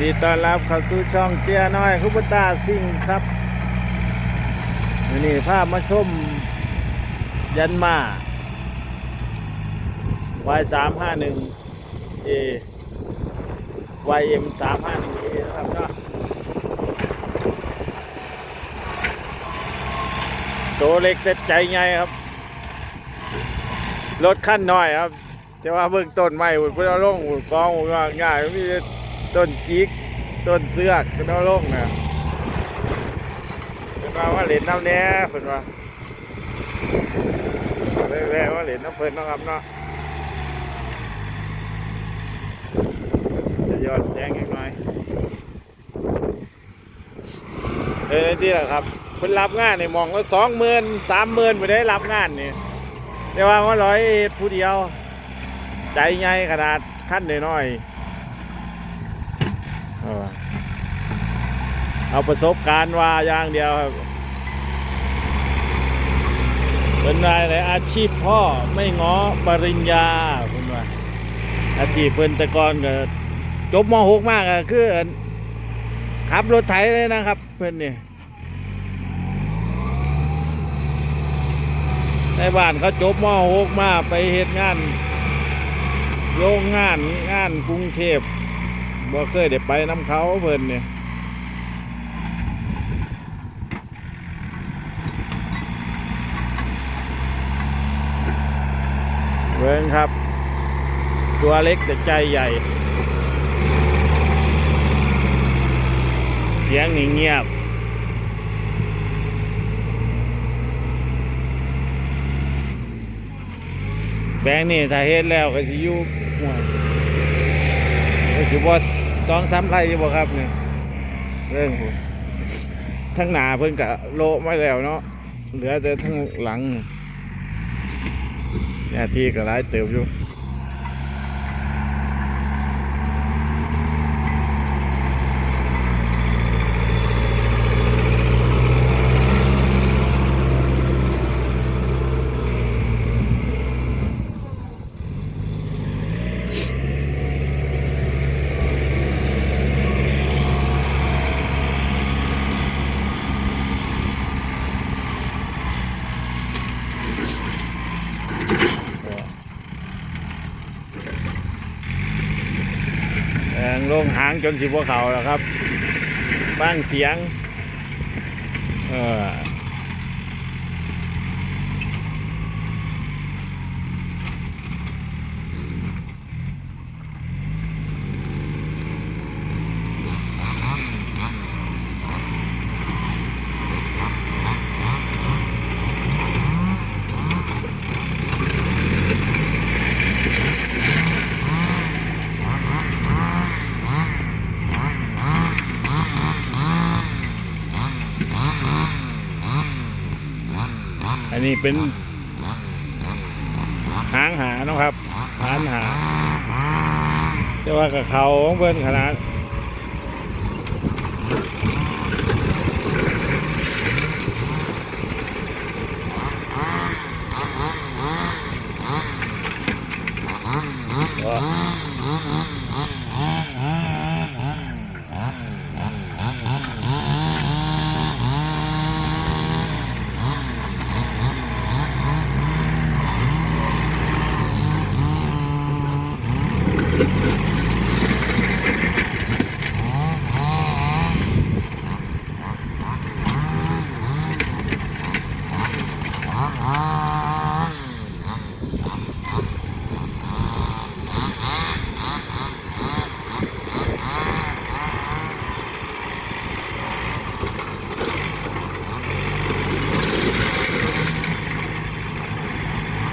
ดีต้อนรับเข้าสู่ช่องเตี้ยน้อยคุปตาซิ่งครับวันนี้ภาพมาชม ยันมาวายสามห้าหนึ่งเอวายเอ็มสามห้าหนึ่งเอนะครับเนาะตัวเล็กแต่ใจใหญ่ครับ รถขั้นน้อยครับ แต่ว่าเบื้องต้นไม้หุ่นเพื่อเอาลงหุ่นกองหุ่นง่ายมี ต้นจิก ต้นเสือกก็เอาลงนะเป็นว่าว่าเหรียญน้ำแหน่เพิ่นว่าแว่ๆว่าเหรียญน้ำเพิ่นนะครับเนาะจะย้อนแสงอีกหน่อยเออที่แหละครับเพิ่นรับงานในมองละสองหมื่นสามหมื่นไปได้รับงานนี่แต่ว่าว่าร้อยเฮ็ดผู้เดียว ใจใหญ่ขนาดขั้นน้อยๆ เอาประสบการณ์ว่าอย่างเดียวครับเป็นรายเลยอาชีพพ่อไม่ง้อปริญญาคุณว่าอาชีพเพิ่นต่ก่อนก็จบม .6 มากก็คือขับรถไถเลยนะครับ เพิ่อนนี่ในบ้านเขาจบม .6 มาไปเฮ็ดงาน โรงงานงานกรุงเทพ บ่เคยได้ไปน้ำเขาเพิ่นเนี่ยเบิ่งครับ ตัวเล็กแต่ใจใหญ่ เสียงนี่เงียบแปลงนี่ถ้าเฮ็ดแล้วก็สิอยู่หัวก็สิบ่ สองสามไร่ยูบ่ครับเนี่ยเรื่องผมทั้งหนาเพิ่นกะโลไม่แล้วเนาะเหลือแต่ทั้งหลังเนี่ยที่ก็หลายเติบอยู่ ลงหางจนสิบวเขาแล้วครับ บ้างเสียง เออ นนี้เป็น หางหานะครับ หางหาแต่ว่ากับเขาของเพิ่อนขนาด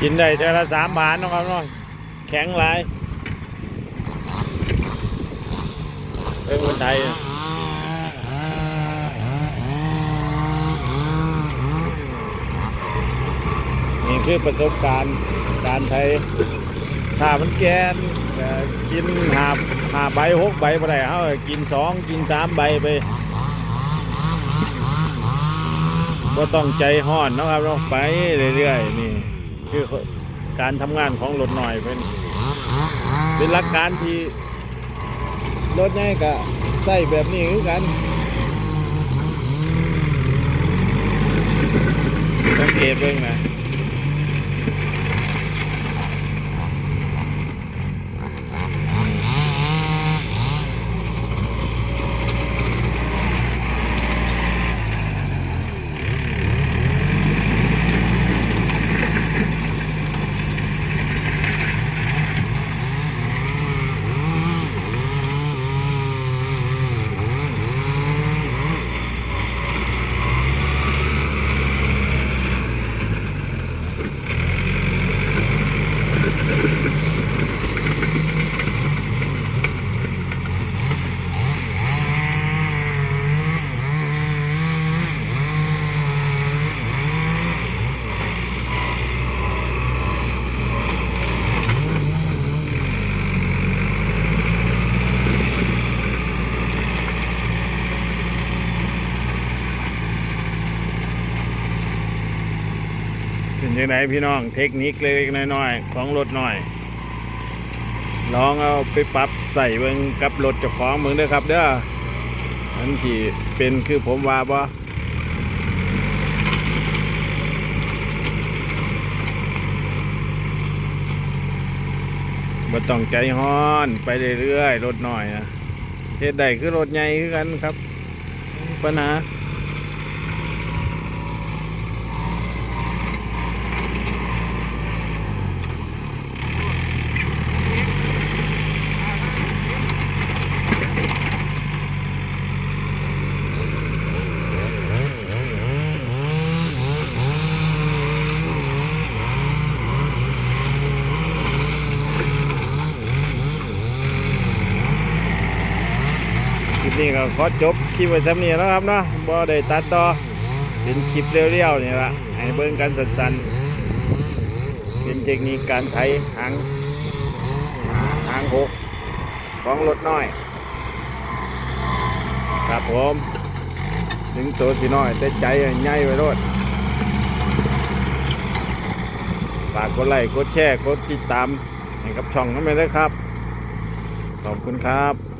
กินได้เดือนละสามบาทนะครับเนาะแข็งหลายเป็นคนไทยนี่คือประสบการณ์การไทยถ้ามันแกนกินหาหาใบหกใบไปได้เขากินสองกินสามใบไปก็ต้องใจห้อนนะครับเนาไปเรื่อยๆนี่ คือการทำงานของรถหน่อยเป็นเป็นหลักการที่รถง่ายกะใส่แบบนี้คือกันสังเกตเบิ่งนะ เป็นยังไงพี่น้องเทคนิคเล็กๆน้อยๆของรถหน่อยลองเอาไปปรับใส่เบิ่งกับรถเจ้าของเบิ่งเด้อครับ เด้ออันที่เป็นคือผมว่าบ่บ่ต้องใจฮ้อนไปเรื่อยๆรถน้อยนะเฮ็ดได้คือรถใหญ่คือกันครับ ปัญหา คลิป นี้ก็ขอจบคลิปไว้สำเนียแล้วครับเนาะบ่ได้ตัดต่อเป็นคลิปเรียวๆนี่ละให้เบิ่งกันสั้นๆเป็นเทคนิคการไถหางหางหกของรถน้อย ครับผมถึงตัวสิน้อย แต่ใจใหญ่ไว้รถฝากกดไลค์กดแชร์กดติดตามให้กับช่องนั้นไปเลยครับ ขอบคุณครับ